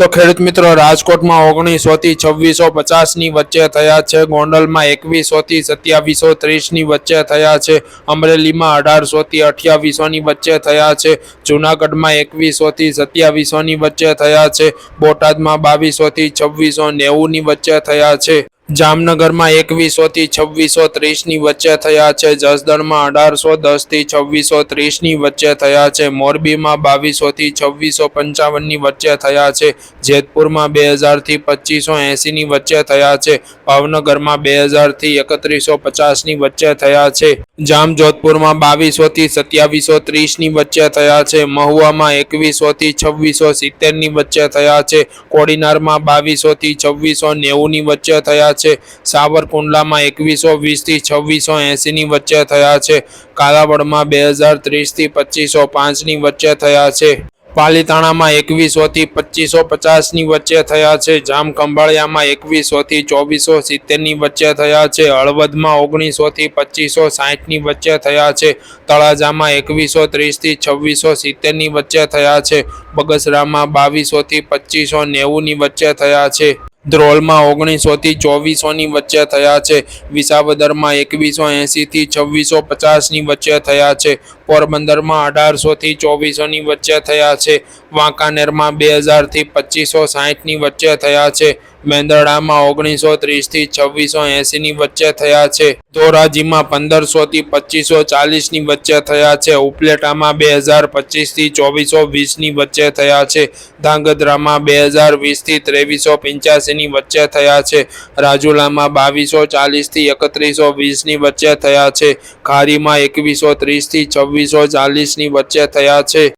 તો ખેડૂત મિત્રો, રાજકોટમાં ઓગણીસો થી છવ્વીસો પચાસની વચ્ચે થયા છે. ગોંડલમાં એકવીસો થી સત્યાવીસો ત્રીસની વચ્ચે થયા છે. અમરેલીમાં અઢારસો થી અઠ્યાવીસો ની વચ્ચે થયા છે. જુનાગઢમાં એકવીસો થી સત્યાવીસો ની વચ્ચે થયા છે. બોટાદમાં બાવીસો થી છવ્વીસો નેવું ની વચ્ચે થયા છે. જામનગરમાં એકવીસોથી છવ્વીસો ત્રીસની વચ્ચે થયા છે. જસદણમાં અઢારસો દસથી છવ્વીસો ત્રીસની વચ્ચે થયા છે. મોરબીમાં બાવીસોથી છવ્વીસો પંચાવનની વચ્ચે થયા છે. જેતપુરમાં બે હજારથી પચીસો એંસીની વચ્ચે થયા છે. ભાવનગરમાં બે હજારથી એકત્રીસો પચાસની વચ્ચે થયા છે. જામજોધપુરમાં બાવીસોથી સત્યાવીસો ત્રીસની વચ્ચે થયા છે. મહુવામાં એકવીસોથી છવ્વીસો સિત્તેરની વચ્ચે થયા છે. કોડીનારમાં બાવીસોથી છવ્વીસો નેવુંની વચ્ચે થયા છે. સાવરકુંડલામાં એકવીસો વીસથી છવ્વીસો એંસીની વચ્ચે થયા છે. કાલાવડમાં બે હજાર ત્રીસથી પચીસો પાંચની વચ્ચે થયા છે. પાલીતાણામાં એકવીસોથી પચીસો પચાસની વચ્ચે થયા છે. જામખંભાળિયામાં એકવીસોથી ચોવીસો સિત્તેરની વચ્ચે થયા છે. હળવદમાં ઓગણીસોથી પચીસો સાહીઠની વચ્ચે થયા છે. તળાજામાં એકવીસો ત્રીસથી છવ્વીસો સિત્તેરની વચ્ચે થયા છે. બગસરામાં બાવીસોથી પચીસો નેવુંની વચ્ચે થયા છે. ધ્રોલમાં ઓગણીસો થી ચોવીસો ની વચ્ચે થયા છે. વિસાવદરમાં એકવીસો એંસીથી છવ્વીસો પચાસની વચ્ચે થયા છે. પોરબંદરમાં અઢારસો થી ચોવીસો ની વચ્ચે થયા છે. વાંકાનેરમાં બે હજારથી પચીસો સાહીઠની વચ્ચે થયા છે. મેંદરડામાં ઓગણીસો ત્રીસથી છવ્વીસો એંસીની વચ્ચે થયા છે. ધોરાજીમાં પંદરસોથી પચીસો ચાલીસની વચ્ચે થયા છે. ઉપલેટામાં બે હજાર પચીસથી ચોવીસો વીસની વચ્ચે થયા છે. ધાંગધ્રામાં બે હજાર વીસથી ત્રેવીસો પંચ્યાસીની વચ્ચે થયા છે. રાજુલામાં બાવીસો ચાલીસથી એકત્રીસો વીસની વચ્ચે થયા છે. ખારીમાં એકવીસો ત્રીસથી છવ્વીસો ચાલીસની વચ્ચે થયા છે.